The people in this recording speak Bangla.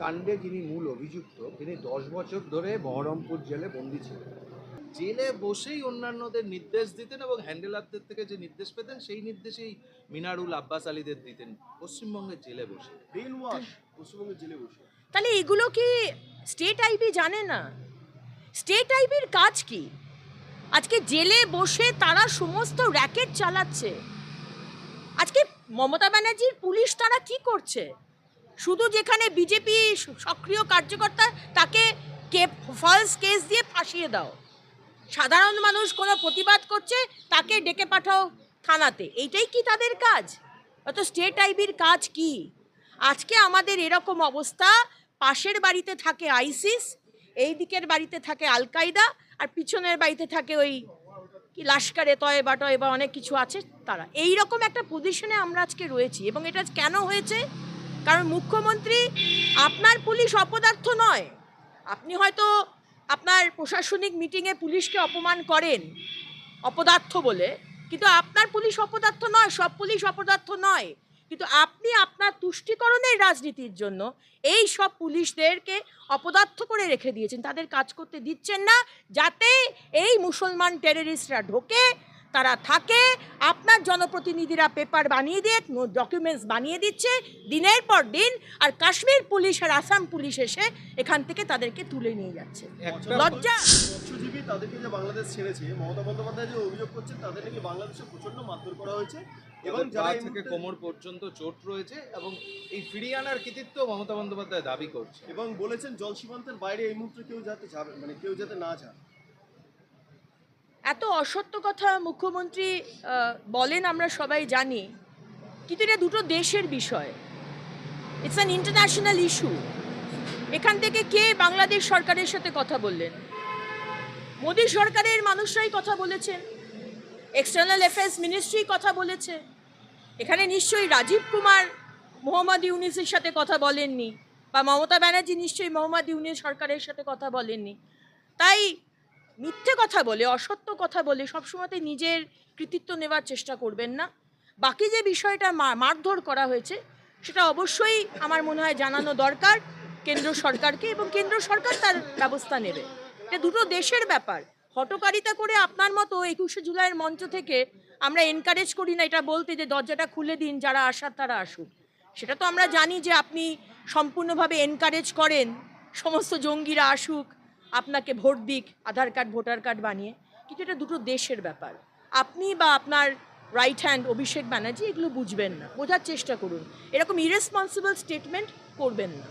কাণ্ডে যিনি মূল অভিযুক্ত তিনি দশ বছর ধরে বহরমপুর জেলে বন্দী ছিলেন। জেলে বসেই অন্যান্যদের নির্দেশ দিতেন এবং হ্যান্ডেলারদের থেকে যে নির্দেশ পেতেন সেই নির্দেশেই মিনারুল আব্বাস আলীদের দিতেন পশ্চিমবঙ্গের জেলে বসে। ব্রেন ওয়াশ পশ্চিমবঙ্গের জেলে বসে। তাহলে এগুলো কি স্টেট আইবি জানে না? স্টেট আইবির কাজ কি? আজকে জেলে বসে তারা সমস্ত র্যাকেট চালাচ্ছে। আজকে মমতা ব্যানার্জির পুলিশ তারা কি করছে? শুধু যেখানে বিজেপি সক্রিয় কার্যকর্তা, তাকে কে ফলস কেস দিয়ে ফাঁসিয়ে দাও। সাধারণ মানুষ কোনো প্রতিবাদ করছে, তাকে ডেকে পাঠাও থানাতে। এইটাই কি তাদের কাজ? অত স্টেট আইবির কাজ কি? আজকে আমাদের এরকম অবস্থা, পাশের বাড়িতে থাকে আইসিস, এই দিকের বাড়িতে থাকে আল আর পিছনের বাড়িতে থাকে ওই কি লাস্কারে তয় বা টয় বা অনেক কিছু আছে তারা। এই রকম একটা পজিশনে আমরা আজকে রয়েছি, এবং এটা কেন হয়েছে? কারণ মুখ্যমন্ত্রী আপনার পুলিশ অপদার্থ নয়। আপনি হয়তো আপনার প্রশাসনিক মিটিংয়ে পুলিশকে অপমান করেন, অপদার্থ বলে। কিন্তু আপনার পুলিশ অপদার্থ নয়, সব পুলিশ অপদার্থ নয়। কিন্তু আপনি আপনার তুষ্টিকরণের রাজনীতির জন্য এই সব পুলিশদেরকে অপদার্থ করে রেখে দিয়েছেন। তাদের কাজ করতে দিচ্ছেন না, যাতে এই মুসলমান টেররিস্টরা ঢোকে তারা থাকে আপনার জনপ্রতিনিধিরা পেপার বানিয়ে দিয়ে ডকুমেন্টস বানিয়ে দিচ্ছে দিনের পর দিন আর কাশ্মীর পুলিশ আর আসাম পুলিশ এসে এখান থেকে তাদেরকে তুলে নিয়ে যাচ্ছে। লজ্জা। মৎস্যজীবী তাদেরকে যে বাংলাদেশ ছেড়েছে মমতা বন্দ্যোপাধ্যায় যে অভিযোগ করছেন তাদের নাকি বাংলাদেশে প্রচণ্ড মারধর করা হয়েছে এবং এবং যারা থেকে কোমর পর্যন্ত চোট রয়েছে এবং এই ফিরিয়ে আনার কৃতিত্ব মমতা বন্দ্যোপাধ্যায় দাবি করছে। এবং বলেছেন জল সীমান্তের বাইরে এই মুহূর্তে কেউ যাতে যাবে মানে কেউ যাতে না যায় এত অসত্য কথা মুখ্যমন্ত্রী বলেন আমরা সবাই জানি, কিন্তু এটা দুটো দেশের বিষয়। ইটস অ্যান ইন্টারন্যাশনাল ইস্যু এখান থেকে কে বাংলাদেশ সরকারের সাথে কথা বললেন? মোদী সরকারের মানুষরাই কথা বলেছেন। এক্সটার্নাল অ্যাফেয়ার্স মিনিস্ট্রি কথা বলেছে। এখানে নিশ্চয়ই রাজীব কুমার, মোহাম্মদ ইউনিসের সাথে কথা বলেননি, বা মমতা ব্যানার্জি নিশ্চয়ই মোহাম্মদ ইউনিস সরকারের সাথে কথা বলেননি। তাই মিথ্যে কথা বলে, অসত্য কথা বলে সবসময়তে নিজের কৃতিত্ব নেওয়ার চেষ্টা করবেন না। বাকি যে বিষয়টা মারধর করা হয়েছে, সেটা অবশ্যই আমার মনে হয় জানানো দরকার কেন্দ্র সরকারকে এবং কেন্দ্র সরকার তার ব্যবস্থা নেবে। এটা দুটো দেশের ব্যাপার। হটকারিতা করে আপনার মতো একুশে জুলাইয়ের মঞ্চ থেকে আমরা এনকারেজ করি না, এটা বলতে যে দরজাটা খুলে দিন, যারা আসার তারা আসুক। সেটা তো আমরা জানি যে আপনি সম্পূর্ণভাবে এনকারেজ করেন, সমস্ত জঙ্গিরা আসুক আপনাকে ভোট দিক, আধার কার্ড, ভোটার কার্ড বানিয়ে, কিন্তু এটা দুটো দেশের ব্যাপার। আপনি বা আপনার রাইট হ্যান্ড অভিষেক ব্যানার্জি এগুলো বুঝবেন না, বোঝার চেষ্টা করুন। এরকম ইরেসপন্সিবল স্টেটমেন্ট করবেন না।